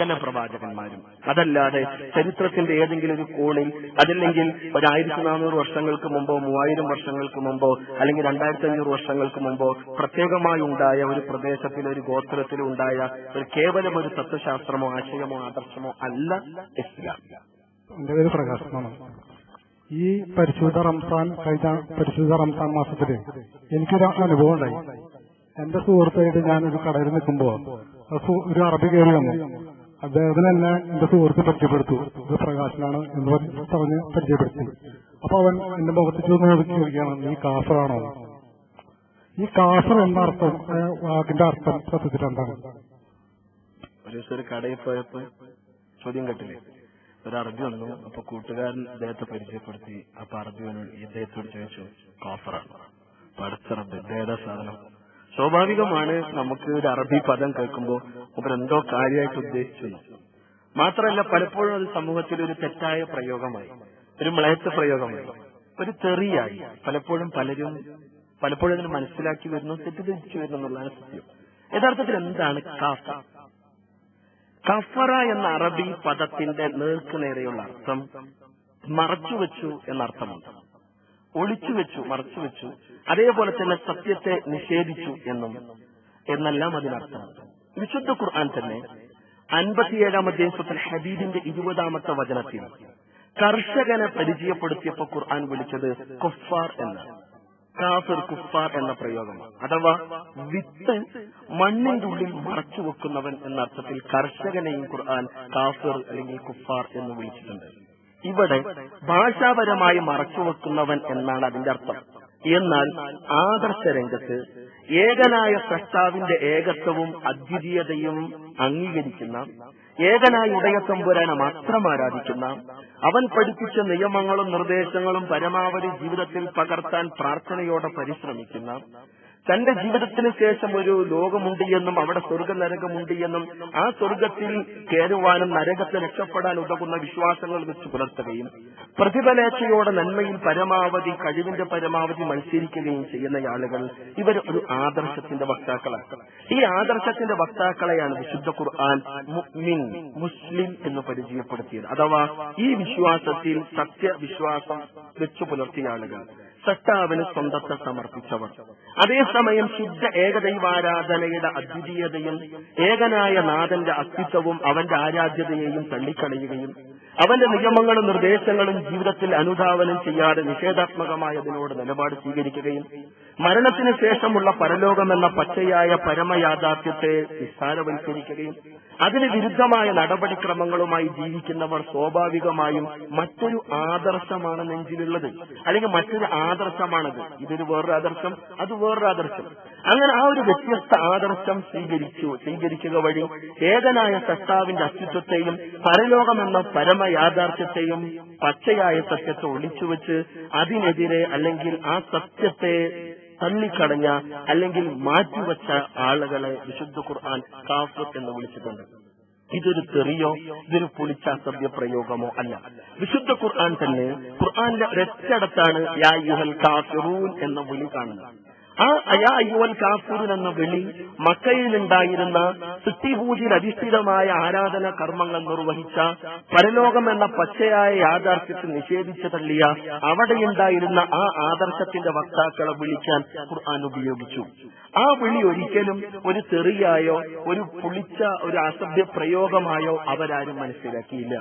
തന്നെ പ്രവാചകന്മാരും അതല്ലാതെ ചരിത്രത്തിന്റെ ഏതെങ്കിലും ഒരു കോണിൽ അതല്ലെങ്കിൽ ഒരു ആയിരത്തി നാനൂറ് വർഷങ്ങൾക്ക് മുമ്പോ മൂവായിരം വർഷങ്ങൾക്ക് മുമ്പോ അല്ലെങ്കിൽ രണ്ടായിരത്തി അഞ്ഞൂറ് വർഷങ്ങൾക്ക് മുമ്പോ പ്രത്യേകമായി ഉണ്ടായ ഒരു പ്രദേശത്തിലോ ഒരു ഗോത്രത്തിലോ ഉണ്ടായ ഒരു കേവലം ഒരു തത്വശാസ്ത്രമോ ആശയമോ ആദർശമോ അല്ല ഇസ്ലാം. ഈ പരിശുദ്ധ റംസാൻ കഴിഞ്ഞ പരിശുദ്ധ റംസാൻ മാസത്തിൽ എനിക്കൊരു അനുഭവം ഉണ്ടായി. എന്റെ സുഹൃത്തായിട്ട് ഞാൻ ഒരു കടയിൽ നിൽക്കുമ്പോ ഒരു അറബി കയറി വന്നു. അദ്ദേഹത്തിന് എന്നെ എന്റെ സുഹൃത്ത് പരിചയപ്പെടുത്തു. ഇത് പ്രകാശനാണ് എന്ന് പറഞ്ഞ് പരിചയപ്പെടുത്തി. അപ്പൊ അവൻ എന്റെ മുഖത്ത് ചെന്ന് നോക്കി ചോദിക്കുകയാണ് നീ കാസറാണോ ഈ കാസർ എന്ന അർത്ഥം വാക്കിന്റെ അർത്ഥം ശ്രദ്ധിച്ചിട്ട് എന്താണ് ഒരു കടയിൽ പോയപ്പോ ചോദ്യം കേട്ടില്ലേ? ഒരു അറബി വന്നു അപ്പൊ കൂട്ടുകാരൻ അദ്ദേഹത്തെ പരിചയപ്പെടുത്തി. അപ്പൊ അറബി വന്നു ഇദ്ദേഹത്തോട് ചോദിച്ചു കാഫറാണ്? പടച്ചറബ് ഇദ്ദേഹ സാധനം? സ്വാഭാവികമാണ് നമുക്ക് ഒരു അറബി പദം കേൾക്കുമ്പോൾ എന്തോ കാര്യമായിട്ട് ഉദ്ദേശിച്ചു. മാത്രമല്ല പലപ്പോഴും അത് സമൂഹത്തിൽ ഒരു തെറ്റായ പ്രയോഗമായി ഒരു മ്ലേച്ഛ പ്രയോഗമായി ഒരു തെറിയായി പലപ്പോഴും പലരും പലപ്പോഴും അതിന് മനസ്സിലാക്കി വരുന്നു തെറ്റിദ്ധരിച്ചു വരുന്നു എന്നുള്ളതാണ് സത്യം. യഥാർത്ഥത്തിൽ എന്താണ് കാഫ? കഫറ എന്ന അറബി പദത്തിന്റെ നേർക്ക് നേരെയുള്ള അർത്ഥം മറച്ചുവെച്ചു എന്നർത്ഥമുണ്ട്. ഒളിച്ചുവെച്ചു മറച്ചുവെച്ചു അതേപോലെ തന്നെ സത്യത്തെ നിഷേധിച്ചു എന്നും. എന്നെല്ലാം അതിനർത്ഥം. വിശുദ്ധ ഖുർആൻ തന്നെ അൻപത്തിയേഴാം അധ്യായത്തിൽ ഹബീബിന്റെ ഇരുപതാമത്തെ വചനത്തിൽ കർഷകനെ പരിചയപ്പെടുത്തിയപ്പോ ഖുർആൻ വിളിച്ചത് കുഫാർ എന്ന്. കാഫിർ കുഫാർ എന്ന പ്രയോഗമാണ്. അഥവാ വിത്ത് മണ്ണിന്റെ ഉള്ളിൽ മറച്ചു വെക്കുന്നവൻ എന്ന അർത്ഥത്തിൽ കർഷകനെയും ഖുർആൻ കാഫിർ അല്ലെങ്കിൽ കുഫാർ എന്ന് വിളിച്ചിട്ടുണ്ട്. ഇവിടെ ഭാഷാപരമായി മറച്ചു വെക്കുന്നവൻ എന്നാണ് അതിന്റെ അർത്ഥം. എന്നാൽ ആദർശ രംഗത്ത് ഏകനായ സൃഷ്ടാവിന്റെ ഏകത്വവും അദ്വിതീയതയും അംഗീകരിക്കുന്ന ഏകനായ ഉദയത്തമ്പുരാനെ മാത്രം ആരാധിക്കുന്ന അവൻ പഠിപ്പിച്ച നിയമങ്ങളും നിർദ്ദേശങ്ങളും പരമാവധി ജീവിതത്തിൽ പകർത്താൻ പ്രാർത്ഥനയോടെ പരിശ്രമിക്കുന്ന തന്റെ ജീവിതത്തിന് ശേഷം ഒരു ലോകമുണ്ട് എന്നും അവിടെ സ്വർഗ നരകമുണ്ട് എന്നും ആ സ്വർഗത്തിൽ കയറുവാനും നരകത്തെ രക്ഷപ്പെടാൻ ഉതകുന്ന വിശ്വാസങ്ങൾ വെച്ച് പുലർത്തുകയും പ്രതിഫലേച്ഛയോടെ നന്മയിൽ പരമാവധി കഴിവിന്റെ പരമാവധി മത്സരിക്കുകയും ചെയ്യുന്ന ആളുകൾ ഇവർ ഒരു ആദർശത്തിന്റെ വക്താക്കളാണ്. ഈ ആദർശത്തിന്റെ വക്താക്കളെയാണ് വിശുദ്ധ ഖുർആൻ മുസ്ലിം എന്ന് പരിചയപ്പെടുത്തിയത്. അഥവാ ഈ വിശ്വാസത്തിൽ സത്യവിശ്വാസം വെച്ചു പുലർത്തിയ ആളുകൾ. സട്ടാവിന് സ്വന്തത്തെ സമർപ്പിച്ചവർ അതേസമയം ശുദ്ധ ഏകദൈവാരാധനയുടെ അദ്വിതീയതയും ഏകനായ നാഥന്റെ അസ്തിത്വവും അവന്റെ ആരാധ്യതയെയും തള്ളിക്കളയുകയും അവന്റെ നിയമങ്ങളും നിർദ്ദേശങ്ങളും ജീവിതത്തിൽ അനുധാവനം ചെയ്യാതെ നിഷേധാത്മകമായതിനോട് നിലപാട് സ്വീകരിക്കുകയും മരണത്തിന് ശേഷമുള്ള പരലോകമെന്ന പച്ചയായ പരമയാഥാർത്ഥ്യത്തെ നിസ്സാരവൽക്കരിക്കുകയും അതിന് വിരുദ്ധമായ നടപടിക്രമങ്ങളുമായി ജീവിക്കുന്നവർ സ്വാഭാവികമായും മറ്റൊരു ആദർശമാണ് നെഞ്ചിലുള്ളത്. അല്ലെങ്കിൽ മറ്റൊരു ആദർശമാണത്. ഇതൊരു വേറൊരു ആദർശം അത് വേറൊരു ആദർശം. അങ്ങനെ ആ ഒരു വ്യത്യസ്ത ആദർശം സ്വീകരിച്ചു സ്വീകരിക്കുക വഴി ഏകനായ സത്താവിന്റെ അസ്തിത്വത്തെയും പരലോകമെന്ന പരമ യാഥാർത്ഥ്യത്തെയും പച്ചയായ സത്യത്തെ ഒളിച്ചുവെച്ച് അതിനെതിരെ അല്ലെങ്കിൽ ആ സത്യത്തെ തള്ളിക്കളഞ്ഞ അല്ലെങ്കിൽ മാറ്റിവെച്ച ആളുകളെ വിശുദ്ധ ഖുർആൻ കാഫ് എന്ന് വിളിച്ചിട്ടുണ്ട്. ഇതൊരു തെറിയോ ഇതൊരു പുളിച്ച അസഭ്യ പ്രയോഗമോ അല്ല. വിശുദ്ധ ഖുർആൻ തന്നെ ഖുർആനിലെ ഒരൊറ്റടത്താണ് കാഫിറൂൻ എന്ന വിളി കാണുന്നത്. ആ അയാ അയ്യുവൻ കാഫൂരൻ എന്ന വിളി മക്കയിലുണ്ടായിരുന്ന സിട്ടിപൂജയിൽ അധിഷ്ഠിതമായ ആരാധന കർമ്മങ്ങൾ നിർവഹിച്ച പരലോകം എന്ന പച്ചയായ യാഥാർത്ഥ്യത്തെ നിഷേധിച്ചു തള്ളിയ അവിടെയുണ്ടായിരുന്ന ആ ആദർശത്തിന്റെ വക്താക്കളെ വിളിക്കാൻ ഖുർആൻ ഉപയോഗിച്ചു. ആ വിളി ഒരിക്കലും ഒരു തെറിയായോ ഒരു പുളിച്ച ഒരു അസഭ്യ പ്രയോഗമായോ അവരാരും മനസ്സിലാക്കിയില്ല.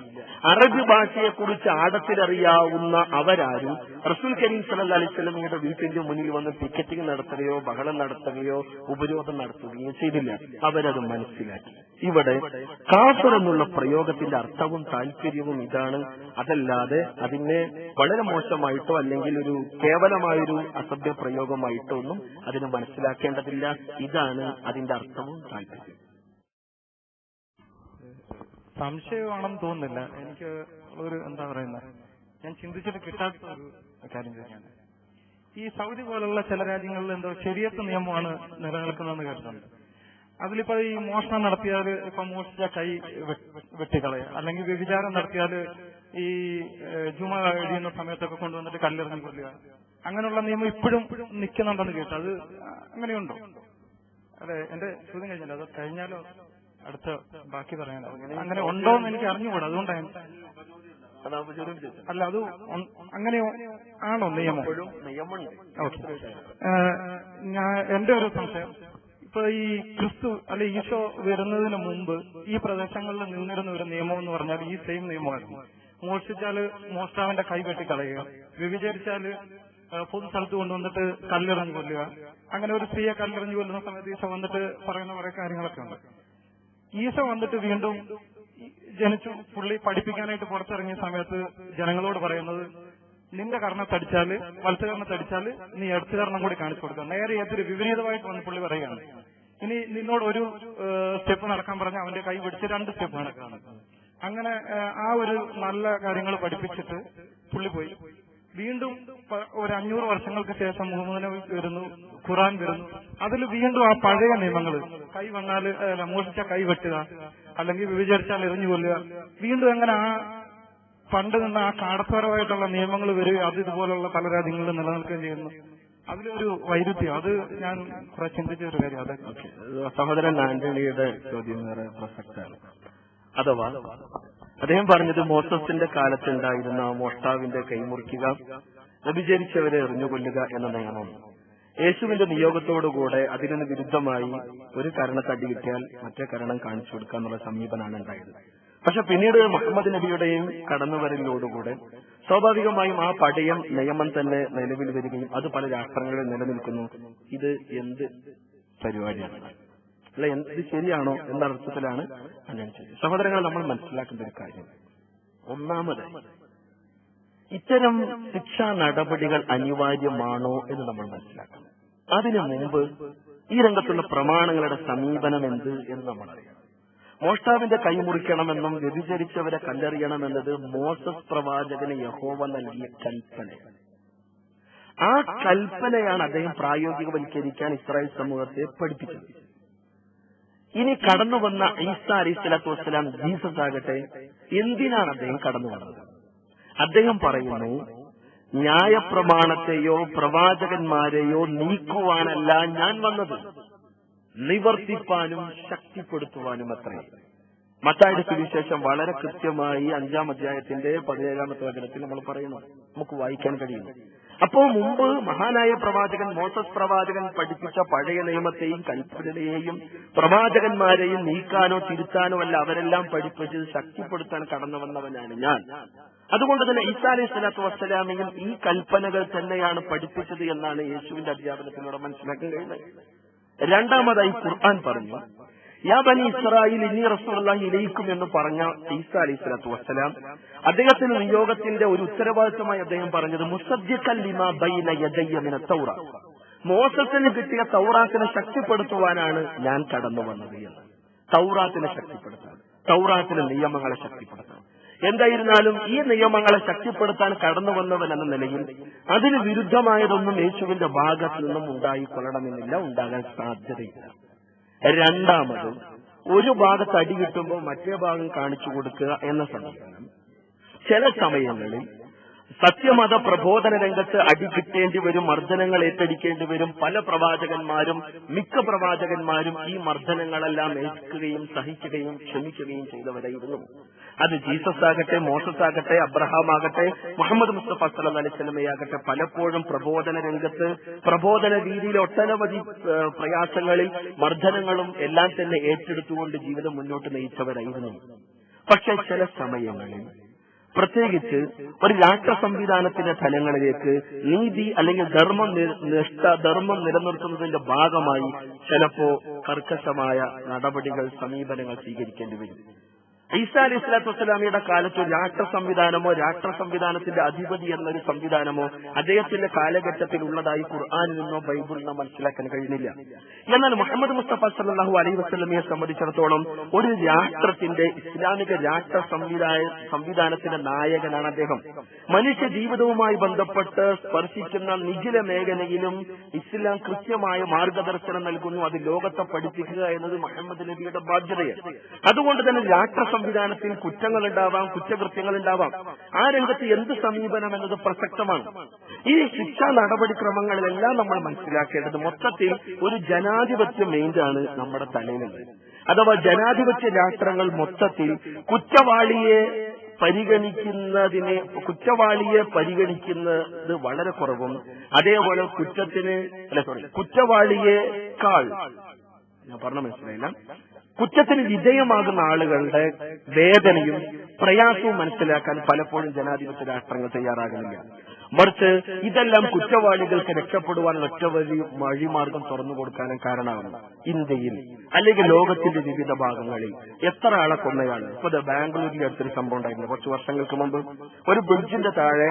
അറബി ഭാഷയെക്കുറിച്ച് ആഴത്തിലറിയാവുന്ന അവരാരും റസൂൽ കരീം സല്ലല്ലാഹു അലൈഹി വസല്ലമയുടെ വീട്ടിന്റെ മുന്നിൽ വന്ന് ടിക്കറ്റിംഗ് നടത്തുകയോ ബഹളം നടത്തുകയോ ഉപരോധം നടത്തുകയോ ചെയ്തില്ല. അവരത് മനസ്സിലാക്കി. ഇവിടെ കാഫർ എന്നുള്ള പ്രയോഗത്തിന്റെ അർത്ഥവും താല്പര്യവും ഇതാണ്. അതല്ലാതെ അതിനെ വളരെ മോശമായിട്ടോ അല്ലെങ്കിൽ ഒരു കേവലമായൊരു അസഭ്യ പ്രയോഗമായിട്ടോ ഒന്നും അതിനെ മനസ്സിലാക്കേണ്ടതില്ല. ഇതാണ് അതിന്റെ അർത്ഥവും താല്പര്യവും. സംശയമാണെന്ന് തോന്നുന്നില്ല. എനിക്ക് ഒരു എന്താ പറയുന്നത് ഞാൻ ചിന്തിച്ചിട്ട് കിട്ടാത്ത ഒരു കാര്യം ചോദിക്കാണ് ഈ സൗദി പോലുള്ള ചില രാജ്യങ്ങളിൽ എന്തോ ശരിയത്ത് നിയമമാണ് നിലനിൽക്കുന്നതെന്ന് കേട്ടിട്ടുണ്ട്. അതിലിപ്പോ ഈ മോഷണം നടത്തിയാൽ ഇപ്പൊ മോഷിച്ച കൈ വെ- വെട്ടിക്കളയുക അല്ലെങ്കിൽ വ്യഭിചാരം നടത്തിയാൽ ഈ ജുമ കഴിയുന്ന സമയത്തൊക്കെ കൊണ്ടുവന്നിട്ട് കല്ലെറിഞ്ഞു കൊല്ലുക. അങ്ങനെയുള്ള നിയമം ഇപ്പോഴും നിൽക്കുന്നുണ്ടെന്ന് കേട്ടു. അത് അങ്ങനെയുണ്ടോ? അതെ എന്റെ ചോദ്യം കഴിഞ്ഞല്ലോ. അത് കഴിഞ്ഞാലോ? അടുത്ത ബാക്കി പറയാൻ അങ്ങനെ ഉണ്ടോ എന്ന് എനിക്ക് അറിഞ്ഞുകൂടാ അതുകൊണ്ടാണ് അല്ല അത് അങ്ങനെ ആണോ നിയമം? ഞാൻ എന്റെ ഒരു സംശയം. ഇപ്പൊ ഈ ക്രിസ്തു അല്ലെ ഈശോ വരുന്നതിന് മുമ്പ് ഈ പ്രദേശങ്ങളിൽ നിന്നിരുന്ന ഒരു നിയമം എന്ന് പറഞ്ഞാൽ ഈ സെയിം നിയമമായിരുന്നു. മോഷ്ടിച്ചാൽ മോഷ്ടാവിന്റെ കൈ വെട്ടിക്കളയുക. വ്യഭിചരിച്ചാൽ ആ, പൊതു സ്ഥലത്ത് കൊണ്ടുവന്നിട്ട് കല്ലെറിഞ്ഞു കൊല്ലുക. അങ്ങനെ ഒരു സ്ത്രീയെ കല്ലെറിഞ്ഞു കൊല്ലുന്ന സമയത്ത് ഈശോ വന്നിട്ട് പറയുന്ന കുറെ കാര്യങ്ങളൊക്കെ ഉണ്ട്. ഈശോ വന്നിട്ട് വീണ്ടും ജനിച്ചു പുള്ളി പഠിപ്പിക്കാനായിട്ട് പുറത്തിറങ്ങിയ സമയത്ത് ജനങ്ങളോട് പറയുന്നത് നിന്റെ കർണത്തടിച്ചാൽ വലത്തുകർണത്തടിച്ചാൽ നീ ഇടത്തുകർണം കൂടി കാണിച്ചു കൊടുക്കുക. നേരെ ഏതൊരു വിപരീതമായിട്ട് വന്ന് പുള്ളി പറയുകയാണ്. ഇനി നിന്നോട് ഒരു സ്റ്റെപ്പ് നടക്കാൻ പറഞ്ഞ അവന്റെ കൈ പിടിച്ച് രണ്ട് സ്റ്റെപ്പ് നടക്കുകയാണ്. അങ്ങനെ ആ ഒരു നല്ല കാര്യങ്ങൾ പഠിപ്പിച്ചിട്ട് പുള്ളി പോയി. വീണ്ടും ഒരു അഞ്ഞൂറ് വർഷങ്ങൾക്ക് ശേഷം മുഹമ്മദ് നബി വരുന്നു ഖുറാൻ വരുന്നു. അതിൽ വീണ്ടും ആ പഴയ നിയമങ്ങൾ കൈ വന്നാൽ മോഷിച്ച കൈ വെട്ടുക അല്ലെങ്കിൽ വിചാരിച്ചാൽ എറിഞ്ഞു കൊല്ലുക. വീണ്ടും എങ്ങനെ ആ പണ്ട് നിന്ന് ആ കാടത്തരമായിട്ടുള്ള നിയമങ്ങൾ വരിക അത് ഇതുപോലുള്ള പല രാജ്യങ്ങളിൽ നിലനിൽക്കുകയും ചെയ്യുന്നു. അതിലൊരു വൈരുദ്ധ്യം അത് ഞാൻ ചിന്തിച്ച ഒരു കാര്യം അതെ. ഓക്കെ. സഹോദരൻ ആന്റണിയുടെ ചോദ്യം പ്രസക്തമാണ്. അഥവാ അദ്ദേഹം പറഞ്ഞത് മോസസിന്റെ കാലത്തുണ്ടായിരുന്ന മോഷ്ടാവിന്റെ കൈമുറിക്കുക വ്യഭിചരിച്ചവരെ എറിഞ്ഞുകൊല്ലുക എന്ന നിയമം. യേശുവിന്റെ നിയോഗത്തോടുകൂടെ അതിന് വിരുദ്ധമായി ഒരു കരണ തടി കിട്ടിയാൽ മറ്റേ കരണം കാണിച്ചു കൊടുക്കുക എന്നുള്ള സമീപനമാണ് ഉണ്ടായത്. പക്ഷെ പിന്നീട് മുഹമ്മദ് നബിയുടെയും കടന്നുവരലിനോടുകൂടെ സ്വാഭാവികമായും ആ പടയം നിയമം തന്നെ നിലവിൽ വരികയും അത് പല രാഷ്ട്രങ്ങളിൽ നിലനിൽക്കുന്നു. ഇത് എന്ത് പരിപാടിയാണ്? അല്ല? എന്ത് ശരിയാണോ? എന്ന അർത്ഥത്തിലാണ്? അങ്ങനെ ചെയ്യുന്നത് സഹോദരങ്ങൾ നമ്മൾ മനസ്സിലാക്കേണ്ട ഒരു കാര്യം. ഒന്നാമത് ഇത്തരം ശിക്ഷാ നടപടികൾ അനിവാര്യമാണോ എന്ന് നമ്മൾ മനസ്സിലാക്കണം. അതിനു മുമ്പ് ഈ രംഗത്തുള്ള പ്രമാണങ്ങളുടെ സമീപനം എന്ത് എന്ന് നമ്മൾ അറിയണം. മോഷ്ടാവിന്റെ കൈമുറിക്കണമെന്നും വ്യതിചരിച്ചവരെ കല്ലെറിയണമെന്നത് മോസസ് പ്രവാചകന് യഹോവ നൽകിയ കൽപ്പന ആ കൽപ്പനയാണ് അദ്ദേഹം പ്രായോഗികവൽക്കരിക്കാൻ ഇസ്രായേൽ സമൂഹത്തെ പഠിപ്പിച്ചത്. ഇനി കടന്നു വന്ന ഈസ അലൈഹി സ്വലാത്തു വസ്സലാം ജീസസ് ആകട്ടെ. എന്തിനാണ് അദ്ദേഹം കടന്നു വന്നത്? അദ്ദേഹം പറയുന്നു ന്യായപ്രമാണത്തെയോ പ്രവാചകന്മാരെയോ നീക്കുവാനല്ല ഞാൻ വന്നത്. നിവർത്തിപ്പാനും ശക്തിപ്പെടുത്തുവാനും അത്രേ. മത്തായുടെ സുവിശേഷം വളരെ കൃത്യമായി അഞ്ചാം അധ്യായത്തിന്റെ പതിനേഴാമത്തെ വചനത്തിൽ നമ്മൾ പറയുന്നു. നമുക്ക് വായിക്കാൻ കഴിയുന്നു അപ്പോൾ മുമ്പ് മഹാനായ പ്രവാചകൻ മോസസ് പ്രവാചകൻ പഠിപ്പിച്ച പഴയ നിയമത്തെയും കൽപ്പനയെയും പ്രവാചകന്മാരെയും നീക്കാനോ തിരുത്താനോ അല്ല അവരെല്ലാം പഠിപ്പിച്ച് ശക്തിപ്പെടുത്താൻ കടന്നു വന്നവനാണ് ഞാൻ. അതുകൊണ്ട് തന്നെ ഈസാ സ്വലാത്തു വസ്സലാമയും ഈ കൽപ്പനകൾ തന്നെയാണ് പഠിപ്പിച്ചത് എന്നാണ് യേശുവിന്റെ അധ്യാപനത്തിലൂടെ മനസ്സിലാക്കാൻ കഴിയുന്നത്. രണ്ടാമതായി ഖുർആൻ പറഞ്ഞു. യാ ബനി ഇസ്രായേൽ ഇനി റസൂലുള്ളാഹി ഇലയിക്കും എന്ന് പറഞ്ഞ ഈസ അലൈഹി സ്വലാത്തു വസ്സലാം അദ്ദേഹത്തിന് നിയോഗത്തിന്റെ ഒരു ഉത്തരവാദിത്തമായി അദ്ദേഹം പറഞ്ഞത് മുസദ്ദിഖൻ ലിമാ ബൈന മിന തൗറ. മോസസിന് കിട്ടിയ തൗറാത്തിനെ ശക്തിപ്പെടുത്തുവാനാണ് ഞാൻ കടന്നു വന്നത് എന്ന്. തൗറാത്തിനെ ശക്തിപ്പെടുത്താൻ തൗറാത്തിലെ നിയമങ്ങളെ ശക്തിപ്പെടുത്താൻ എന്തായിരുന്നാലും ഈ നിയമങ്ങളെ ശക്തിപ്പെടുത്താൻ കടന്നു വന്നവൻ എന്ന നിലയിൽ അതിന് വിരുദ്ധമായതൊന്നും യേശുവിന്റെ ഭാഗത്തു നിന്നും ഉണ്ടായിക്കൊള്ളണമെന്നില്ല ഉണ്ടാകാൻ സാധ്യതയില്ല. രണ്ടാമത് ഒരു ഭാഗത്ത് അടി കിട്ടുമ്പോൾ മറ്റേ ഭാഗം കാണിച്ചു കൊടുക്കുക എന്ന സമീപനം. ചില സമയങ്ങളിൽ സത്യമത പ്രബോധന രംഗത്ത് അടി കിട്ടേണ്ടി വരും മർദ്ദനങ്ങൾ ഏറ്റടിക്കേണ്ടി വരും. പല പ്രവാചകന്മാരും മിക്ക പ്രവാചകന്മാരും ഈ മർദ്ദനങ്ങളെല്ലാം ഏൽക്കുകയും സഹിക്കുകയും ക്ഷമിക്കുകയും ചെയ്തവരായിരുന്നു. അത് ജീസസ് ആകട്ടെ മോസസ് ആകട്ടെ അബ്രഹാം ആകട്ടെ മുഹമ്മദ് മുസ്തഫ സല്ലല്ലാഹു അലൈഹി വസല്ലമയാകട്ടെ പലപ്പോഴും പ്രബോധന രംഗത്ത് പ്രബോധന രീതിയിൽ ഒട്ടനവധി പ്രയാസങ്ങളിൽ മർദ്ദനങ്ങളും എല്ലാം തന്നെ ഏറ്റെടുത്തുകൊണ്ട് ജീവിതം മുന്നോട്ട് നയിച്ചവരായിരുന്നു. പക്ഷെ ചില സമയങ്ങളിൽ പ്രത്യേകിച്ച് ഒരു രാഷ്ട്ര സംവിധാനത്തിന്റെ തലങ്ങളിലേക്ക് നീതി അല്ലെങ്കിൽ ധർമ്മം നിഷ്ഠ ധർമ്മം നിലനിർത്തുന്നതിന്റെ ഭാഗമായി ചിലപ്പോ കർക്കശമായ നടപടികൾ സമീപനങ്ങൾ സ്വീകരിക്കേണ്ടി വരും. ഈസാ അലി സ്വലാത്തു വസ്സലാമിയുടെ കാലത്ത് രാഷ്ട്ര സംവിധാനമോ രാഷ്ട്ര സംവിധാനത്തിന്റെ അധിപതി എന്നൊരു സംവിധാനമോ അദ്ദേഹത്തിന്റെ കാലഘട്ടത്തിൽ ഉള്ളതായി ഖുർആാനിൽ നിന്നോ ബൈബിളിൽ നിന്നോ മനസ്സിലാക്കാൻ കഴിയുന്നില്ല എന്നാൽ മുഹമ്മദ് മുസ്തഫ സല്ലാഹു അലൈഹി വസ്ലമിയെ സംബന്ധിച്ചിടത്തോളം ഒരു രാഷ്ട്രത്തിന്റെ ഇസ്ലാമിക രാഷ്ട്ര സംവിധാന സംവിധാനത്തിന്റെ നായകനാണ് അദ്ദേഹം. മനുഷ്യ ജീവിതവുമായി ബന്ധപ്പെട്ട് സ്പർശിക്കുന്ന നിഖില മേഖലയിലും ഇസ്ലാം കൃത്യമായ മാർഗദർശനം നൽകുന്നു. അത് ലോകത്തെ പഠിപ്പിക്കുക എന്നത് മുഹമ്മദ് നബിയുടെ ബാധ്യതയാണ്. അതുകൊണ്ട് തന്നെ രാഷ്ട്ര സംവിധാനത്തിൽ കുറ്റങ്ങൾ ഉണ്ടാവാം കുറ്റകൃത്യങ്ങൾ ഉണ്ടാവാം ആ രംഗത്ത് എന്ത് സമീപനം എന്നത് പ്രസക്തമാണ്. ഈ ശിക്ഷാ നടപടിക്രമങ്ങളിലെല്ലാം നമ്മൾ മനസ്സിലാക്കേണ്ടത് മൊത്തത്തിൽ ഒരു ജനാധിപത്യ മെയിന്റാണ് നമ്മുടെ തലയിലുള്ളത്. അഥവാ ജനാധിപത്യ രാഷ്ട്രങ്ങൾ മൊത്തത്തിൽ കുറ്റവാളിയെ പരിഗണിക്കുന്നതിനെ കുറ്റവാളിയെ പരിഗണിക്കുന്നത് വളരെ കുറവും. അതേപോലെ കുറ്റത്തിന് അല്ല സോറി കുറ്റവാളിയേക്കാൾ ഞാൻ പറഞ്ഞ മനസ്സിലായില്ല. കുറ്റത്തിന് വിധേയമാകുന്ന ആളുകളുടെ വേദനയും പ്രയാസവും മനസ്സിലാക്കാൻ പലപ്പോഴും ജനാധിപത്യ രാഷ്ട്രങ്ങൾ തയ്യാറാകുന്നില്ല. മറിച്ച് ഇതെല്ലാം കുറ്റവാളികൾക്ക് രക്ഷപ്പെടുവാനുള്ള ഒറ്റ വഴി വഴിമാർഗം തുറന്നു കൊടുക്കാനും കാരണമാണ്. ഇന്ത്യയിൽ അല്ലെങ്കിൽ ലോകത്തിന്റെ വിവിധ ഭാഗങ്ങളിൽ എത്ര ആളെ കൊന്നയാണ് ഇപ്പൊ ബാംഗ്ലൂരിന്റെ അടുത്തൊരു സംഭവം ഉണ്ടായിരുന്നു. കുറച്ച് വർഷങ്ങൾക്ക് മുമ്പ് ഒരു ബ്രിഡ്ജിന്റെ താഴെ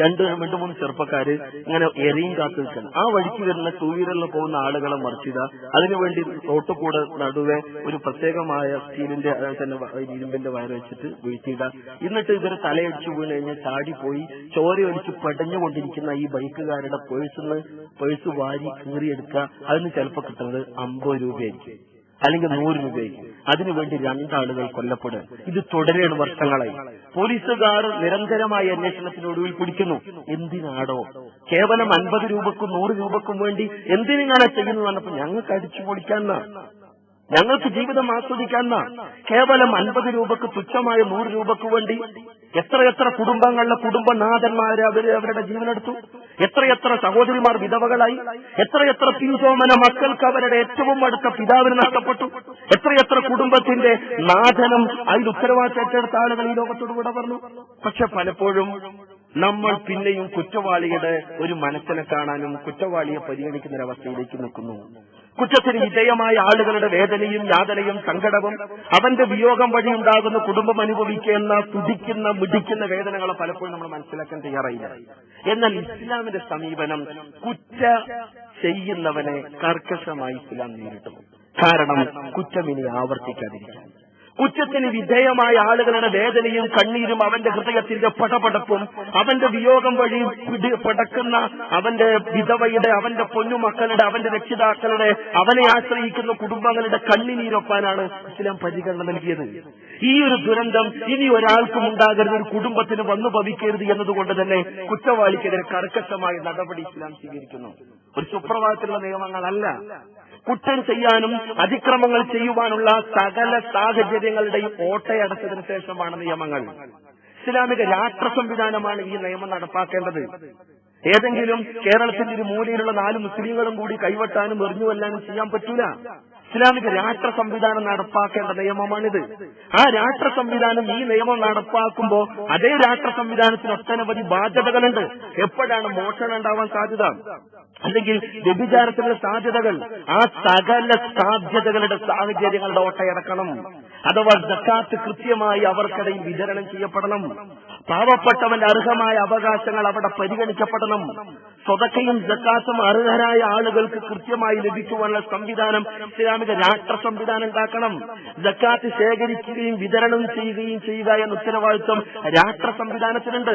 രണ്ട് രണ്ട് മൂന്ന് ചെറുപ്പക്കാര് ഇങ്ങനെ എറിയും കാത്തു നിൽക്കണം. ആ വഴിക്ക് വരുന്ന ടൂ വീലറിൽ പോകുന്ന ആളുകളെ മറിച്ചിട അതിനുവേണ്ടി റോട്ട് കൂടെ നടുവെ ഒരു പ്രത്യേകമായ സ്റ്റീലിന്റെ തന്നെ ഇരുമ്പിന്റെ വയർ വെച്ചിട്ട് വീഴ്ത്തിയിട എന്നിട്ട് ഇവർ തലയടിച്ചു വീണ് പോയി ചാടിപ്പോയി ചോരയൊലിച്ച് പെടഞ്ഞുകൊണ്ടിരിക്കുന്ന ഈ ബൈക്കുകാരുടെ പേഴ്സിന്ന് പേഴ്സ് വാരി കീറിയെടുക്കുക. അതിന് ചിലപ്പോൾ കിട്ടുന്നത് അമ്പത് രൂപയായിരിക്കും. അല്ലെങ്കിൽ നൂറ് രൂപയ്ക്ക് അതിനുവേണ്ടി രണ്ടാളുകൾ കൊല്ലപ്പെടുക. ഇത് തുടരുകയാണ് വർഷങ്ങളായി. പോലീസുകാർ നിരന്തരമായി അന്വേഷണത്തിനൊടുവിൽ പിടിക്കുന്നു. എന്തിനാടോ? കേവലം അൻപത് രൂപക്കും നൂറ് രൂപക്കും വേണ്ടി എന്തിനാണ് ചെയ്യുന്നത് പറഞ്ഞപ്പോ ഞങ്ങൾക്ക് അടിച്ചു പൊളിക്കാന്ന. ഞങ്ങൾക്ക് ജീവിതം ആസ്വദിക്കാന്ന. കേവലം അൻപത് രൂപക്ക് തുച്ഛമായ നൂറ് രൂപക്ക് വേണ്ടി എത്രയെത്ര കുടുംബങ്ങളിലെ കുടുംബനാഥന്മാര് അവർ അവരുടെ ജീവനെടുത്തു? എത്രയെത്ര സഹോദരിമാർ വിധവകളായി? എത്രയെത്ര പിൻസോമന മക്കൾക്ക് അവരുടെ ഏറ്റവും അടുത്ത പിതാവിന് നഷ്ടപ്പെട്ടു? എത്രയെത്ര കുടുംബത്തിന്റെ നാഥനം അതിൽ ഉത്തരവാദിത്തം ഏറ്റെടുത്ത ആളുകൾ ഈ ലോകത്തോട് വിട പറഞ്ഞു പക്ഷെ പലപ്പോഴും നമ്മൾ പിന്നെയും കുറ്റവാളിയുടെ ഒരു മനസ്സിനെ കാണാനും കുറ്റവാളിയെ പരിഗണിക്കുന്ന ഒരവസ്ഥയിലേക്ക് നിൽക്കുന്നു. കുറ്റത്തിന് വിധേയമായ ആളുകളുടെ വേദനയും യാതനയും സങ്കടവും അവന്റെ വിയോഗം വഴി ഉണ്ടാകുന്ന കുടുംബം അനുഭവിക്കുന്ന തുടിക്കുന്ന മിടിക്കുന്ന വേദനകളെ പലപ്പോഴും നമ്മൾ മനസ്സിലാക്കാൻ തയ്യാറായില്ല. എന്നാൽ ഇസ്ലാമിന്റെ സമീപനം കുറ്റ ചെയ്യുന്നവനെ കർക്കശമായി ഇസ്ലാം നേരിട്ടു കാരണം കുറ്റം ഇനി ആവർത്തിക്കാതിരിക്കാൻ. കുറ്റത്തിന് വിധേയമായ ആളുകളുടെ വേദനയും കണ്ണീരും അവന്റെ ഹൃദയത്തിന്റെ പടപടപ്പും അവന്റെ വിയോഗം വഴി പിടി പടക്കുന്ന അവന്റെ വിധവയുടെ അവന്റെ പൊന്നുമക്കളുടെ അവന്റെ രക്ഷിതാക്കളുടെ അവനെ ആശ്രയിക്കുന്ന കുടുംബങ്ങളുടെ കണ്ണിനീരൊപ്പാനാണ് ഇസ്ലാം പരിഗണന നൽകിയത്. ഈ ഒരു ദുരന്തം ഇനി ഒരാൾക്കും ഉണ്ടാകരുത് ഒരു കുടുംബത്തിന് വന്നു ഭവിക്കരുത് എന്നതുകൊണ്ട് തന്നെ കുറ്റവാളിക്കെതിരെ കർക്കശമായ നടപടി ഇസ്ലാം സ്വീകരിക്കുന്നു. ഒരു സുപ്രഭാതത്തിലുള്ള നിയമങ്ങളല്ല. കുറ്റം ചെയ്യാനും അതിക്രമങ്ങൾ ചെയ്യുവാനുള്ള സകല സാഹചര്യങ്ങളുടെയും ഓട്ടയടച്ചതിനു ശേഷമാണ് നിയമങ്ങൾ. ഇസ്ലാമിക രാഷ്ട്ര സംവിധാനമാണ് ഈ നിയമം നടപ്പാക്കേണ്ടത്. ഏതെങ്കിലും കേരളത്തിന്റെ ഒരു മൂലയിലുള്ള നാല് മുസ്ലിങ്ങളും കൂടി കൈവട്ടാനും എറിഞ്ഞുവല്ലാനും ചെയ്യാൻ പറ്റൂല. ഇസ്ലാമിക രാഷ്ട്ര സംവിധാനം നടപ്പാക്കേണ്ട നിയമമാണിത്. ആ രാഷ്ട്ര സംവിധാനം ഈ നിയമം നടപ്പാക്കുമ്പോൾ അതേ രാഷ്ട്ര സംവിധാനത്തിന് ഒട്ടനവധി ബാധ്യതകളുണ്ട്. എപ്പോഴാണ് മോഷണം ഉണ്ടാവാൻ സാധ്യത? അല്ലെങ്കിൽ വ്യഭിചാരത്തിനുള്ള സാധ്യതകൾ? ആ സകല സാധ്യതകളുടെ സാഹചര്യങ്ങളുടെ ഓട്ടയടക്കണം. അഥവാ ജക്കാത്ത് കൃത്യമായി അവർക്കിടയിൽ വിതരണം ചെയ്യപ്പെടണം. പാവപ്പെട്ടവന്റെ അർഹമായ അവകാശങ്ങൾ അവിടെ പരിഗണിക്കപ്പെടണം. സ്വതക്കയും ജക്കാത്തും അർഹരായ ആളുകൾക്ക് കൃത്യമായി ലഭിക്കുവാനുള്ള സംവിധാനം ഇസ്ലാമിക രാഷ്ട്ര സംവിധാനം ഉണ്ടാക്കണം. ജക്കാത്ത് ശേഖരിക്കുകയും വിതരണം ചെയ്യുകയും ചെയ്യുക എന്ന ഉത്തരവാദിത്വം രാഷ്ട്ര സംവിധാനത്തിനുണ്ട്.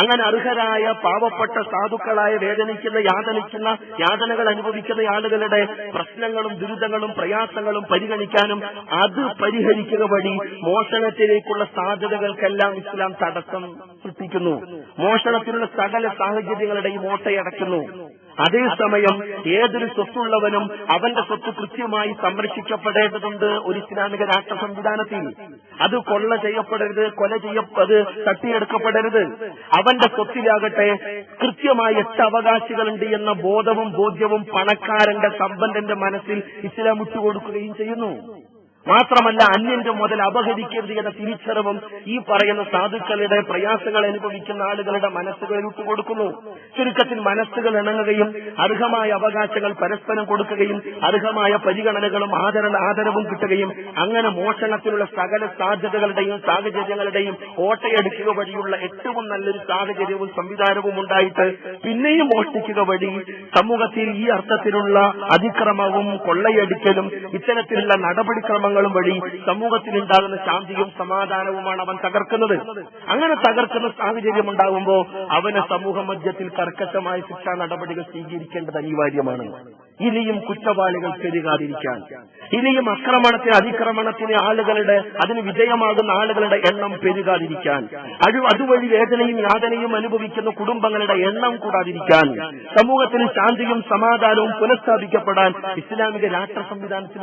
അങ്ങനെ അർഹരായ പാവപ്പെട്ട സാധുക്കളായ വേദനിക്കുന്ന യാതനിക്കുന്ന യാതനകൾ അനുഭവിക്കുന്ന ആളുകളുടെ പ്രശ്നങ്ങളും ദുരിതങ്ങളും പ്രയാസങ്ങളും പരിഗണിക്കാനും അത് പരിഹരിക്കുക വഴി മോഷണത്തിലേക്കുള്ള സാധ്യതകൾക്കെല്ലാം ഇസ്ലാം തടസ്സം സൃഷ്ടിക്കുന്നു മോഷണത്തിനുള്ള സകല സാഹചര്യങ്ങളുടെയും ഓട്ടയടക്കുന്നു അതേസമയം ഏതൊരു സ്വത്തുള്ളവനും അവന്റെ സ്വത്ത് കൃത്യമായി സംരക്ഷിക്കപ്പെടേണ്ടതുണ്ട് ഒരു ഇസ്ലാമിക രാഷ്ട്ര സംവിധാനത്തിൽ. അത് കൊള്ള ചെയ്യപ്പെടരുത് കൊല ചെയ്യപ്പത് തട്ടിയെടുക്കപ്പെടരുത്. അവന്റെ സ്വത്തിലാകട്ടെ കൃത്യമായി എട്ട് അവകാശികളുണ്ട് എന്ന ബോധവും ബോധ്യവും പണക്കാരന്റെ സമ്പന്നന്റെ മനസ്സിൽ ഇസ്ലാം വിട്ടുകൊടുക്കുകയും ചെയ്യുന്നു. മാത്രമല്ല അന്യന്റെ മുതൽ അപഹരിക്കരുത് എന്ന തിരിച്ചറിവും ഈ പറയുന്ന സാധുക്കളുടെ പ്രയാസങ്ങൾ അനുഭവിക്കുന്ന ആളുകളുടെ മനസ്സുകളിൽ കൊടുക്കുന്നു ചുരുക്കത്തിൽ മനസ്സുകൾ ഇണങ്ങുകയും അർഹമായ അവകാശങ്ങൾ പരസ്പരം കൊടുക്കുകയും അർഹമായ പരിഗണനകളും ആദര ആദരവും കിട്ടുകയും അങ്ങനെ മോഷണത്തിലുള്ള സകല സാധ്യതകളുടെയും സാഹചര്യങ്ങളുടെയും ഓട്ടയെടുക്കുക വഴിയുള്ള ഏറ്റവും നല്ലൊരു സാഹചര്യവും സംവിധാനവും ഉണ്ടായിട്ട് പിന്നെയും മോഷ്ടിക്കുക വഴി സമൂഹത്തിൽ ഈ അർത്ഥത്തിലുള്ള അതിക്രമവും കൊള്ളയടിക്കലും ഇത്തരത്തിലുള്ള നടപടിക്രമങ്ങളും വഴി സമൂഹത്തിൽ ഉണ്ടാകുന്ന ശാന്തിയും സമാധാനവുമാണ് അവൻ തകർക്കുന്നത്. അങ്ങനെ തകർക്കുന്ന സാഹചര്യം ഉണ്ടാകുമ്പോൾ അവനെ സമൂഹ മധ്യത്തിൽ കർക്കശമായ ശിക്ഷാ നടപടികൾ സ്വീകരിക്കേണ്ടത് അനിവാര്യമാണ്. ഇനിയും കുറ്റവാളികൾ പെരുകാതിരിക്കാൻ. ഇനിയും ആക്രമണത്തിന് അതിക്രമണത്തിന് ആളുകളുടെ അതിന് വിജയമാകുന്ന ആളുകളുടെ എണ്ണം പെരുകാതിരിക്കാൻ. അഴു അതുവഴി വേദനയും യാതനയും അനുഭവിക്കുന്ന കുടുംബങ്ങളുടെ എണ്ണം കൂടാതിരിക്കാൻ. സമൂഹത്തിന് ശാന്തിയും സമാധാനവും പുനഃസ്ഥാപിക്കപ്പെടാൻ ഇസ്ലാമിക രാഷ്ട്ര സംവിധാനത്തിന്